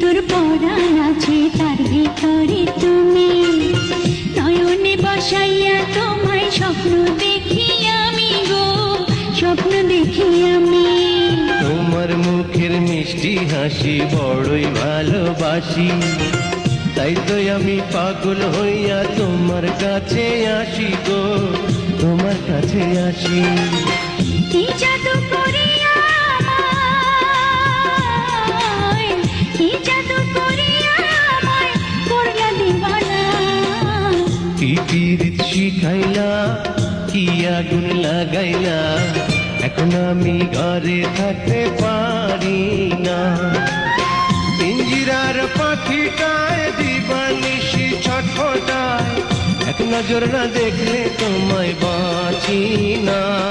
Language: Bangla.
তোর পরাণ আছে তার ভিতরে তুমি। নয়নে বসাইয়া তোমায় স্বপ্ন দেখি আমি গো স্বপ্ন দেখি আমি। তোমার মুখের মিষ্টি হাসি বড়ই ভালোবাসি। তাই তো আমি পাগল হইয়া তোমার কাছে আসি গো তোমার কাছে আসি। কি পীড়িত শিখাইলা, কি আগুন লাগাইলা? এখন আমি ঘরে থাকতে পারি না। পিঞ্জিরার পাখিটায় দিবানিশি ছটফটায়। এক নজর না দেখলে তোমায় বাঁচি না।